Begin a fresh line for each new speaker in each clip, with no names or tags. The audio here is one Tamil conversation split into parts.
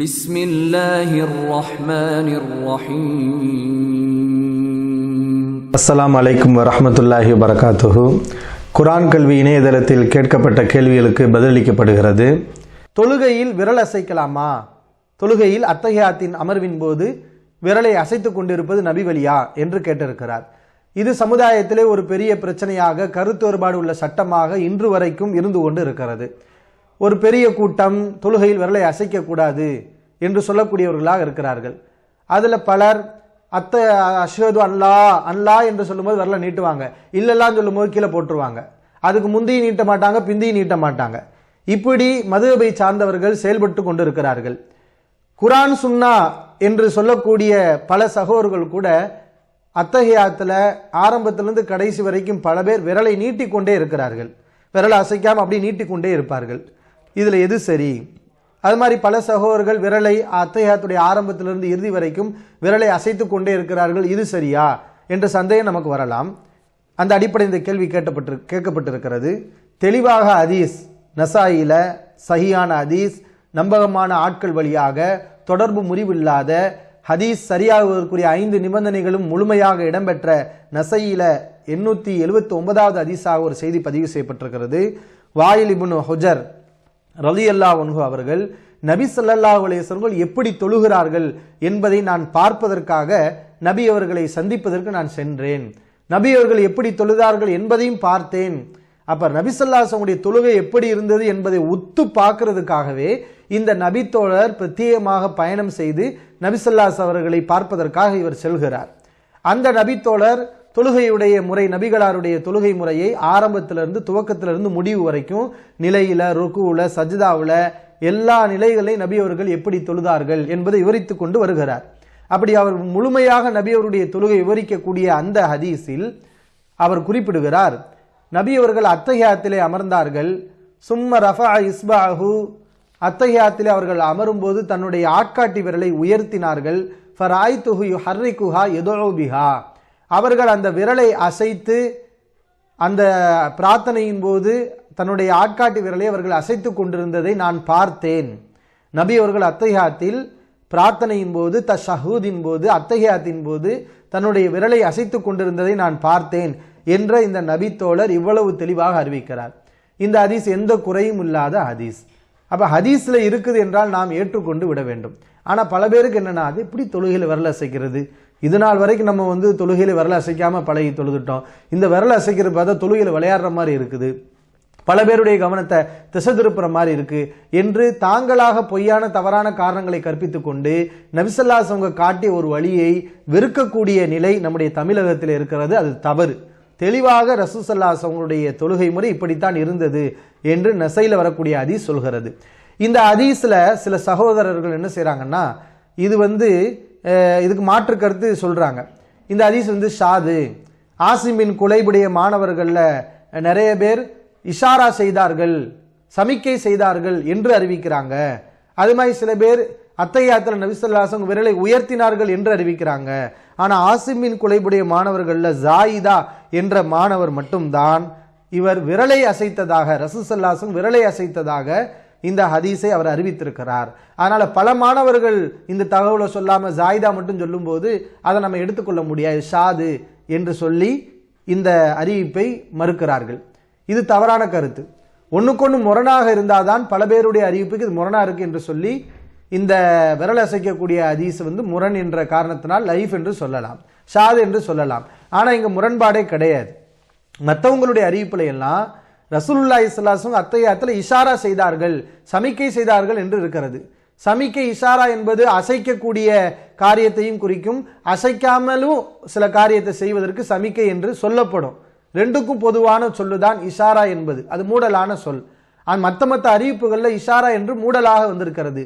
بسم الله الرحمن الرحيم
அஸ்ஸலாமு அலைக்கும் வரஹ்மத்துல்லாஹி வரகாத்துஹு குரான் கல்வி இணையதளத்தில் கேட்கப்பட்ட கேள்விகளுக்கு பதிலளிக்கப்படுகிறது தொழுகையில் விரல் அசைக்கலாமா தொழுகையில் அத்தகையாத்தின் அமர்வின் போது விரலை அசைத்துக் கொண்டிருப்பது நபி வழியா என்று கேட்டிருக்கிறார் இது சமுதாயத்திலே ஒரு பெரிய பிரச்சனையாக கருத்து வேறுபாடு உள்ள சட்டமாக இன்று வரைக்கும் இருந்து கொண்டு இருக்கிறது ஒரு பெரிய கூட்டம் தொழுகையில் விரலை அசைக்கக்கூடாது என்று சொல்லக்கூடியவர்களாக இருக்கிறார்கள். அதில் பலர் அத்த அஷ்வது அல்லா அல்லா என்று சொல்லும்போது விரலை நீட்டுவாங்க. இல்லைல்லாம் சொல்லும்போது கீழே போட்டுருவாங்க. அதுக்கு முந்தையும் நீட்ட மாட்டாங்க பிந்தையும் நீட்ட மாட்டாங்க. இப்படி மதுகபை சார்ந்தவர்கள் செயல்பட்டு கொண்டு இருக்கிறார்கள் குரான் சுன்னா என்று சொல்லக்கூடிய பல சகோதரர்கள் கூட அத்தகையாத்தில் ஆரம்பத்திலிருந்து கடைசி வரைக்கும் பல பேர் விரலை நீட்டிக்கொண்டே இருக்கிறார்கள். விரலை அசைக்காமல் அப்படி நீட்டிக்கொண்டே இருப்பார்கள். இதில் எது சரி? அது மாதிரி பல சகோதரர்கள் விரலை அத்தையாத்துடைய ஆரம்பத்திலிருந்து இறுதி வரைக்கும் விரலை அசைத்து கொண்டே இருக்கிறார்கள். இது சரியா? என்ற சந்தேகம் நமக்கு வரலாம். அந்த அடிப்படை இந்த கேள்வி கேட்டப்பட்டு கேட்கப்பட்டிருக்கிறது. தெளிவாக ஹதீஸ் நசாயில சஹியான அதீஸ் நம்பகமான ஆட்கள் வழியாக தொடர்பு முறிவில்லாத ஹதீஸ் சரியாகுவதற்குரிய ஐந்து நிபந்தனைகளும் முழுமையாக இடம்பெற்ற நசையில எண்ணூற்றி எழுபத்தி ஒன்பதாவது ஹதீஸாக ஒரு செய்தி பதிவு செய்யப்பட்டிருக்கிறது. வாயில் இபுன் ஹொஜர் ரலி அல்லா அவர்கள் நபி சல்லல்லா அலைஹி எப்படி தொழுகிறார்கள் என்பதை நான் பார்ப்பதற்காக நபி அவர்களை சந்திப்பதற்கு நான் சென்றேன். நபி அவர்கள் எப்படி தொழுதார்கள் என்பதையும் பார்த்தேன். அப்ப நபி தொழுகை எப்படி இருந்தது என்பதை உத்து பார்க்கறதுக்காகவே இந்த நபி தோழர் பிரத்யேகமாக பயணம் செய்து நபி அவர்களை பார்ப்பதற்காக இவர் செல்கிறார். அந்த நபி தோழர் தொழுகையுடைய முறை நபிகளாருடைய தொழுகை முறையை ஆரம்பத்திலிருந்து துவக்கத்திலிருந்து முடிவு வரைக்கும் நிலையில ருக்குவுல சஜிதாவில் எல்லா நிலைகளையும் நபி அவர்கள் எப்படி தொழுதார்கள் என்பதை விவரித்து கொண்டு வருகிறார். அப்படி அவர் முழுமையாக நபி அவருடைய தொழுகை விவரிக்கக்கூடிய அந்த ஹதீஸில் அவர் குறிப்பிடுகிறார் நபி அவர்கள் அத்தகையாத்திலே அமர்ந்தார்கள். சும்ம ரஃபா இஸ்பாஹு அத்தகையாத்திலே அவர்கள் அமரும்போது தன்னுடைய ஆட்காட்டி விரலை உயர்த்தினார்கள். ஃபராய் துஹு ஹர்ரிகுஹா எதோபிஹா அவர்கள் அந்த விரலை அசைத்து அந்த பிரார்த்தனையின் போது தன்னுடைய ஆட்காட்டி விரலை அவர்கள் அசைத்து கொண்டிருந்ததை நான் பார்த்தேன். நபி அவர்கள் அத்தையாத்தில் பிரார்த்தனையின் போது த ஷஹூதின் போது அத்தகையாத்தின் போது தன்னுடைய விரலை அசைத்து கொண்டிருந்ததை நான் பார்த்தேன் என்ற இந்த நபி தோழர் இவ்வளவு தெளிவாக அறிவிக்கிறார். இந்த ஹதீஸ் எந்த குறையும் இல்லாத ஹதீஸ். அப்போ ஹதீஸில் இருக்குது என்றால் நாம் ஏற்றுக்கொண்டு விட வேண்டும். ஆனால் பல பேருக்கு என்னென்னா அது எப்படி தொழுகையில் விரல் அசைக்கிறது? இது நாள் வரைக்கும் நம்ம வந்து தொழுகையில் விரல் அசைக்காமல் பழகி தொழுதுட்டோம். இந்த விரல் அசைக்கிறது பார்த்தா தொழுகையில் விளையாடுற மாதிரி இருக்குது. பல பேருடைய கவனத்தை திசை திருப்புற மாதிரி இருக்கு. என்று தாங்களாக பொய்யான தவறான காரணங்களை கற்பித்து கொண்டு நபிசல்லாஸ் அவங்க காட்டிய ஒரு வழியை வெறுக்கக்கூடிய நிலை நம்முடைய தமிழகத்தில் இருக்கிறது. அது தவறு. தெளிவாக ரசூசல்லாஸ் அவங்களுடைய தொழுகை முறை இப்படித்தான் இருந்தது என்று நசையில் வரக்கூடிய அதி சொல்கிறது. இந்த அதீஸில் சில சகோதரர்கள் என்ன செய்கிறாங்கன்னா இது வந்து இதுக்கு மாற்று கருத்து சொல்கிறாங்க இந்த ஹதீஸ் வந்து ஷாது. ஆசிமின் குலைபுடைய மாணவர்களில் நிறைய பேர் இஷாரா செய்தார்கள் சமிக்கை செய்தார்கள் என்று அறிவிக்கிறாங்க. அது மாதிரி சில பேர் அத்தையாத்தில் நபிசல்லாசம் விரலை உயர்த்தினார்கள் என்று அறிவிக்கிறாங்க. ஆனால் ஆசிமின் குலைபுடைய மாணவர்களில் ஜாயிதா என்ற மாணவர் மட்டும்தான் இவர் விரலை அசைத்ததாக ரசூசல்லாசம் விரலை அசைத்ததாக இந்த ஹதீஸை அவர் அறிவித்திருக்கிறார். அதனால் பல மாணவர்கள் இந்த தகவலை சொல்லாமல் ஜாயிதா மட்டும் சொல்லும்போது அதை நம்ம எடுத்துக்கொள்ள முடியாது. ஷாது என்று சொல்லி இந்த அறிவிப்பை மறுக்கிறார்கள். இது தவறான கருத்து. ஒன்றுக்கொன்று முரணாக இருந்தால் தான் பல பேருடைய அறிவிப்புக்கு இது முரணாக இருக்குது என்று சொல்லி இந்த விரல் அசைக்கக்கூடிய ஹதீஸ் வந்து முரண் என்ற காரணத்தினால் லைஃப் என்று சொல்லலாம். ஷாது என்று சொல்லலாம். ஆனால் இங்கே முரண்பாடே கிடையாது. மற்றவங்களுடைய அறிவிப்பில் எல்லாம் ரசூலுல்லா இஸ்லாசும் அத்தையாத்தில் இஷாரா செய்தார்கள் சமிக்கை செய்தார்கள் என்று இருக்கிறது. சமிக்கை இஷாரா என்பது அசைக்கக்கூடிய காரியத்தையும் குறிக்கும் அசைக்காமலும் சில காரியத்தை செய்வதற்கு சமிக்கை என்று சொல்லப்படும். ரெண்டுக்கும் பொதுவான சொல்லுதான் இஷாரா என்பது. அது மூடலான சொல். ஆனால் மற்ற மற்ற அறிவிப்புகளில் இஷாரா என்று மூடலாக வந்திருக்கிறது.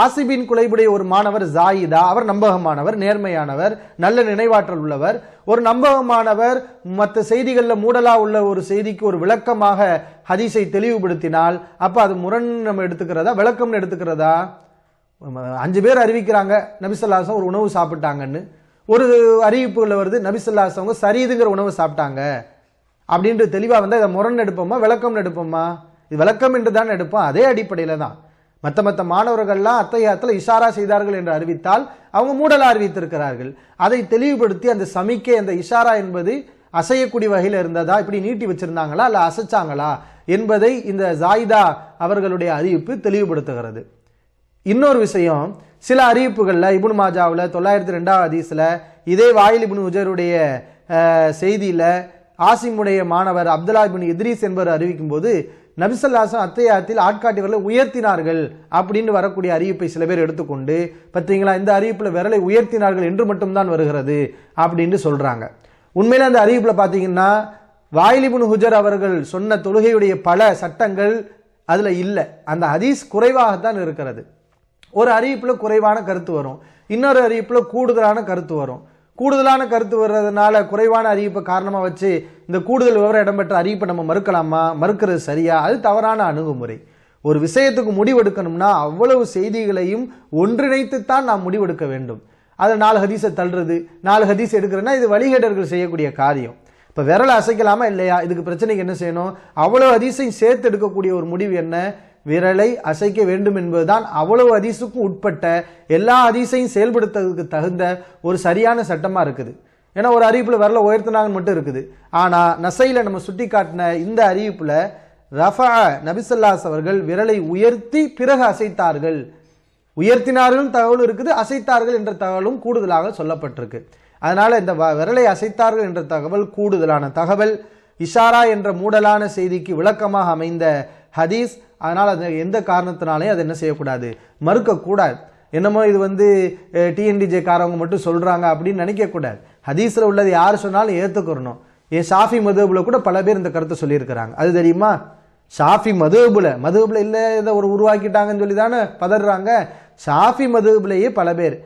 ஆசிபின் குலைபுடைய ஒரு மாணவர் ஜாயிதா அவர் நம்பகமானவர் நேர்மையானவர் நல்ல நினைவாற்றல் உள்ளவர். ஒரு நம்பகமானவர் மற்ற செய்திகளில் மூடலா உள்ள ஒரு செய்திக்கு ஒரு விளக்கமாக ஹதீஸை தெளிவுபடுத்தினால் அப்ப அது முரண் நம்ம எடுத்துக்கிறதா விளக்கம்னு எடுத்துக்கிறதா? அஞ்சு பேர் அறிவிக்கிறாங்க நபிசல்லாசம் ஒரு உணவு சாப்பிட்டாங்கன்னு. ஒரு அறிவிப்புகளில் வருது நபிசல்லாசவங்க சரிதுங்கிற உணவு சாப்பிட்டாங்க. அப்படின்ட்டு தெளிவா வந்து அதை முரண் எடுப்போமா விளக்கம்னு எடுப்போமா? இது விளக்கம் என்று தான் எடுப்போம் அதே அடிப்படையில் தான். மற்ற மற்ற மாணவர்கள்லாம் அத்தகையத்தில் இஷாரா செய்தார்கள் என்று அறிவித்தால் அவங்க மூடலா அறிவித்திருக்கிறார்கள். அதை தெளிவுபடுத்தி அந்த சமிக்கை அந்த இஷாரா என்பது அசையக்கூடிய வகையில் இருந்ததா இப்படி நீட்டி வச்சிருந்தாங்களா இல்ல அசைச்சாங்களா என்பதை இந்த ஜாயிதா அவர்களுடைய அறிவிப்பு தெளிவுபடுத்துகிறது. இன்னொரு விஷயம் சில அறிவிப்புகள்ல இபுன் மாஜாவில் தொள்ளாயிரத்தி ரெண்டாவது ஹதீஸ்ல இதே வாயில் இப்னு உஜருடைய செய்தியில் செய்தியில ஆசிமுடைய மாணவர் அப்துல்லா இப்னு இத்ரீஸ் என்பவர் அறிவிக்கும் போது நபிசல்லாசம் அத்தையாத்தில் ஆட்காட்டியவர்களை உயர்த்தினார்கள் அப்படின்னு வரக்கூடிய அறிவிப்பை சில பேர் எடுத்துக்கொண்டு பார்த்தீங்களா இந்த அறிவிப்பில் விரலை உயர்த்தினார்கள் என்று மட்டும்தான் வருகிறது அப்படின்னு சொல்கிறாங்க உண்மையில் அந்த அறிவிப்பில் பார்த்தீங்கன்னா வாயிலிபுன் ஹுஜர் அவர்கள் சொன்ன தொழுகையுடைய பல சட்டங்கள் அதில் இல்லை. அந்த ஹதீஸ் குறைவாகத்தான் இருக்கிறது. ஒரு அறிவிப்பில் குறைவான கருத்து வரும். இன்னொரு அறிவிப்பில் கூடுதலான கருத்து வரும். கூடுதலான கருத்து வர்றதுனால குறைவான அறிவிப்பை காரணமாக வச்சு இந்த கூடுதல் விவரம் இடம்பெற்ற அறிவிப்பை நம்ம மறுக்கலாமா? மறுக்கிறது சரியா? அது தவறான அணுகுமுறை. ஒரு விஷயத்துக்கு முடிவெடுக்கணும்னா அவ்வளவு செய்திகளையும் ஒன்றிணைத்துத்தான் நாம் முடிவெடுக்க வேண்டும். அதில் நாலு ஹதீஸை தள்ளுறது நாலு ஹதீஸ் எடுக்கிறேன்னா இது வழிகேடர்கள் செய்யக்கூடிய காரியம். இப்போ விரலை அசைக்கலாமா இல்லையா? இதுக்கு பிரச்சனைக்கு என்ன செய்யணும்? அவ்வளோ அதிசயம் சேர்த்து எடுக்கக்கூடிய ஒரு முடிவு என்ன? விரலை அசைக்க வேண்டும் என்பதுதான் அவ்வளவு அதிசுக்கும் உட்பட்ட எல்லா அதிசையும் செயல்படுத்துறதுக்கு தகுந்த ஒரு சரியான சட்டமாக இருக்குது. ஏன்னா ஒரு அறிவிப்பில் விரலை உயர்த்தினாங்கன்னு மட்டும் இருக்குது. ஆனால் நசையில் நம்ம சுட்டி காட்டின இந்த அறிவிப்பில் ரஃபா நபிசல்லாஸ் அவர்கள் விரலை உயர்த்தி பிறகு அசைத்தார்கள். உயர்த்தினார்கள் தகவல் இருக்குது அசைத்தார்கள் என்ற தகவலும் கூடுதலாக சொல்லப்பட்டிருக்கு. அதனால் இந்த வ- விரலை அசைத்தார்கள் என்ற தகவல் கூடுதலான தகவல் இஷாரா என்ற மூடலான செய்திக்கு விளக்கமாக அமைந்த ஹதீஸ் அதனால் அது எந்த காரணத்தினாலையும் அதை என்ன செய்யக்கூடாது? மறுக்கக்கூடாது. என்னமோ இது வந்து டிஎன்டிஜே காரவங்க மட்டும் சொல்கிறாங்க அப்படின்னு நினைக்கக்கூடாது. ஹதீஸில் உள்ளது யார் சொன்னாலும் ஏற்றுக்கிறணும் ஏன் ஷாஃபி மதுபுல கூட பல பேர் இந்த கருத்தை சொல்லியிருக்கிறாங்க. அது தெரியுமா? ஷாஃபி மதுபுல மதுபுல இல்லை இதை ஒரு உருவாக்கிட்டாங்கன்னு சொல்லி தானே பதறாங்க. ஷாஃபி மதுபுலையே பல பேர்.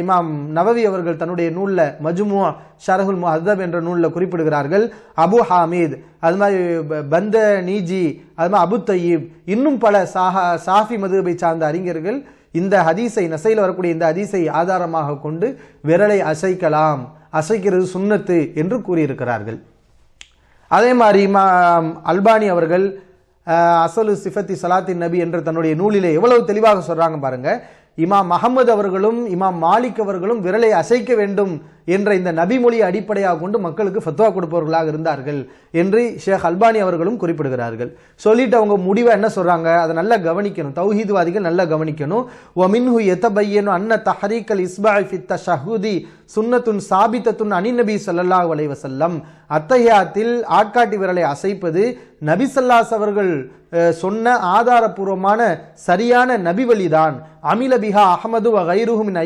இமாம் நவவி அவர்கள் தன்னுடைய நூலில் மஜ்முவா ஷரஹுல் முஹதப் என்ற நூலில் குறிப்பிடுகிறார்கள். அபு ஹாமீத் அது மாதிரி பந்த நீஜி அது மாதிரி அபு தயீப் இன்னும் பல சாஹா சாஃபி மதுபை சார்ந்த அறிஞர்கள் இந்த ஹதீஸை நசையில் வரக்கூடிய இந்த ஹதீஸை ஆதாரமாக கொண்டு விரலை அசைக்கலாம் அசைக்கிறது சுண்ணத்து என்று கூறியிருக்கிறார்கள். அதே மாதிரி இமாம் அல்பானி அவர்கள் அசலு சிஃபத்தி சலாத்தின் நபி என்ற தன்னுடைய நூலிலே எவ்வளவு தெளிவாக சொல்றாங்க பாருங்க. இமாம் அகமது அவர்களும் இமாம் மாலிக் அவர்களும் விரலை அசைக்க வேண்டும் என்ற இந்த நபி மொழியை அடிப்படையாக கொண்டு மக்களுக்கு ஃபத்வா கொடுப்பவர்களாக இருந்தார்கள் என்று ஷேக் அல்பானி அவர்களும் குறிப்பிடுகிறார்கள். சொல்லிட்டு அவங்க முடிவை என்ன சொல்றாங்க? அதை நல்லா கவனிக்கணும். தௌஹீத்வாதிகள் நல்லா கவனிக்கணும். ஒமின்ஹு மின்ஹு எத்தபையனு அன்ன தஹரீக்கல் இஸ்பாய் ஃபித் ஷஹூதி சுன்னத்துன் சாபித்தத்துன் அனி நபி ஸல்லல்லாஹு அலைஹி வஸல்லம். அத்தஹியாத்தில் ஆட்காட்டி விரலை அசைப்பது நபி அவர்கள் சொன்ன ஆதாரபூர்வமான சரியான நபி வழிதான் அகமது பிஹா அஹமது வ கைருஹு மின்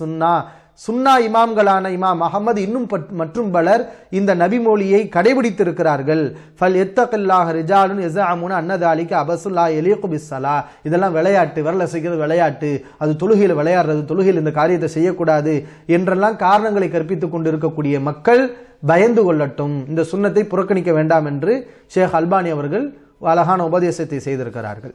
சுன்னா. சுன்னா இமாம்களான இமாம் அகமது இன்னும் பட்- மற்றும் பலர் இந்த நபிமொழியை கடைபிடித்திருக்கிறார்கள். ஃபல் எத்தகல்லாஹ் ரிஜாலுன் எசாமுன அன்னதாலிக்கு அபசுல்லா எலியகு பிஸ்ஸலா. இதெல்லாம் விளையாட்டு வரல செய்கிறது விளையாட்டு. அது தொழுகையில் விளையாடுறது தொழுகையில் இந்த காரியத்தை செய்யக்கூடாது என்றெல்லாம் காரணங்களை கற்பித்துக் கொண்டிருக்கக்கூடிய மக்கள் பயந்து கொள்ளட்டும். இந்த சுன்னத்தை புறக்கணிக்க வேண்டாம் என்று ஷேக் அல்பானி அவர்கள் அழகான உபதேசத்தை செய்திருக்கிறார்கள்.